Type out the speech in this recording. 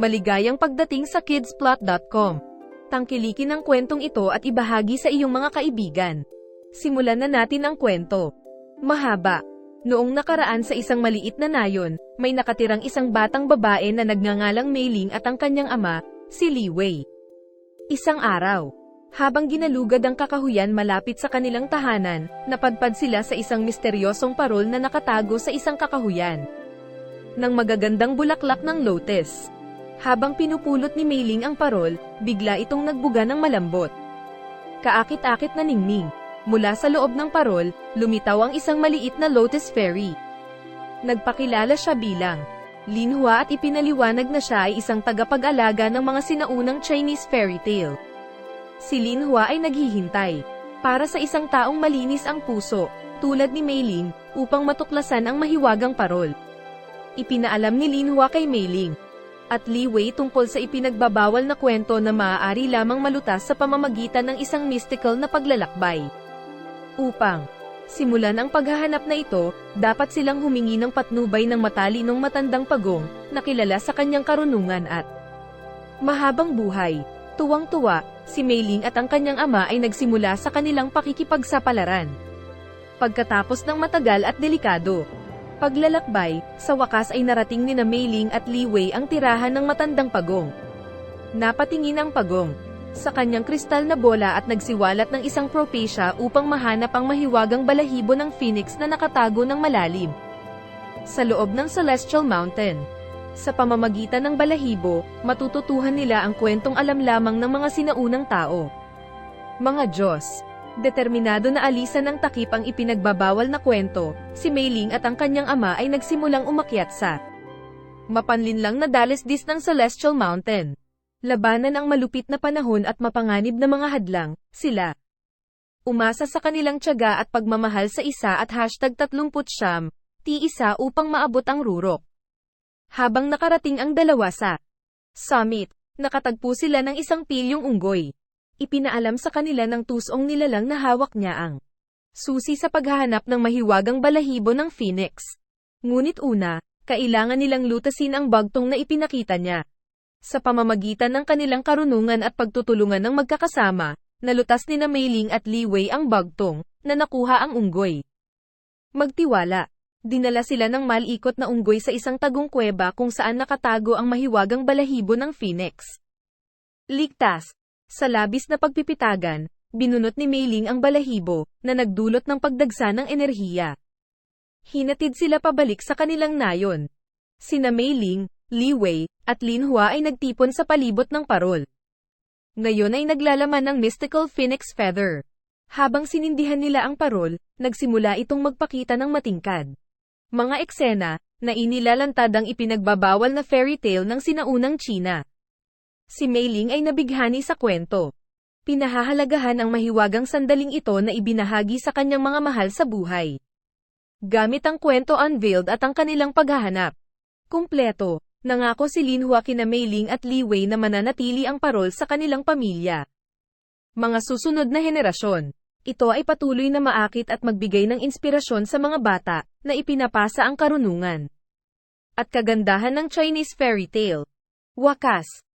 Maligayang pagdating sa kidsplot.com. Tangkilikin ang kwentong ito at ibahagi sa iyong mga kaibigan. Simulan na natin ang kwento. Mahaba. Noong nakaraan sa isang maliit na nayon, may nakatirang isang batang babae na nagngangalang Meiling at ang kanyang ama, si Li Wei. Isang araw, habang ginalugad ang kakahuyan malapit sa kanilang tahanan, napadpad sila sa isang misteryosong parol na nakatago sa isang kakahuyan. Ng magagandang bulaklak ng lotus. Habang pinupulot ni Meiling ang parol, bigla itong nagbuga ng malambot. Kaakit-akit na ningning. Mula sa loob ng parol, lumitaw ang isang maliit na lotus fairy. Nagpakilala siya bilang Linhua at ipinaliwanag na siya ay isang tagapag-alaga ng mga sinaunang Chinese fairy tale. Si Linhua ay naghihintay para sa isang taong malinis ang puso, tulad ni Meiling, upang matuklasan ang mahiwagang parol. Ipinaalam ni Linhua kay Meiling at Wei tungkol sa ipinagbabawal na kwento na maaari lamang malutas sa pamamagitan ng isang mystical na paglalakbay. Upang simulan ang paghahanap na ito, dapat silang humingi ng patnubay ng matalinong matandang pagong, na kilala sa kanyang karunungan at mahabang buhay. Tuwang-tuwa, si Meiling at ang kanyang ama ay nagsimula sa kanilang pakikipagsapalaran. Pagkatapos ng matagal at delikado, paglalakbay, sa wakas ay narating ni na Meiling at Li Wei ang tirahan ng matandang pagong. Napatingin ang pagong sa kanyang kristal na bola at nagsiwalat ng isang propecia upang mahanap ang mahiwagang balahibo ng phoenix na nakatago ng malalim. Sa loob ng Celestial Mountain. Sa pamamagitan ng balahibo, matututuhan nila ang kwentong alam lamang ng mga sinaunang tao. Mga Diyos. Determinado na alisan ng takip ang ipinagbabawal na kwento, si Meiling at ang kanyang ama ay nagsimulang umakyat sa mapanlinlang na dalisdis ng Celestial Mountain. Labanan ang malupit na panahon at mapanganib na mga hadlang, sila. Umasa sa kanilang tiyaga at pagmamahal sa isa at hashtag 30 siyam, T-isa upang maabot ang rurok. Habang nakarating ang dalawa sa summit, nakatagpo sila ng isang pilyong unggoy. Ipinaalam sa kanila ng tusong nilalang na hawak niya ang susi sa paghahanap ng mahiwagang balahibo ng phoenix. Ngunit una, kailangan nilang lutasin ang bagtong na ipinakita niya. Sa pamamagitan ng kanilang karunungan at pagtutulungan ng magkakasama, nalutas ni na Meiling at Li Wei ang bagtong, na nakuha ang unggoy. Magtiwala. Dinala sila ng malikot na unggoy sa isang tagong kuweba kung saan nakatago ang mahiwagang balahibo ng phoenix. Ligtas. Sa labis na pagpipitagan, binunot ni Meiling ang balahibo, na nagdulot ng pagdagsa ng enerhiya. Hinatid sila pabalik sa kanilang nayon. Sina Meiling, Li Wei, at Lin Hua ay nagtipon sa palibot ng parol. Ngayon ay naglalaman ng mystical phoenix feather. Habang sinindihan nila ang parol, nagsimula itong magpakita ng matingkad. Mga eksena, na inilalantad ang ipinagbabawal na fairy tale ng sinaunang China. Si Meiling ay nabighani sa kwento. Pinahahalagahan ang mahiwagang sandaling ito na ibinahagi sa kanyang mga mahal sa buhay. Gamit ang kwento unveiled at ang kanilang paghahanap. Kumpleto, nangako si Lin Hua kina Meiling at Li Wei na mananatili ang parol sa kanilang pamilya. Mga susunod na henerasyon, ito ay patuloy na maakit at magbigay ng inspirasyon sa mga bata, na ipinapasa ang karunungan. At kagandahan ng Chinese fairy tale. Wakas,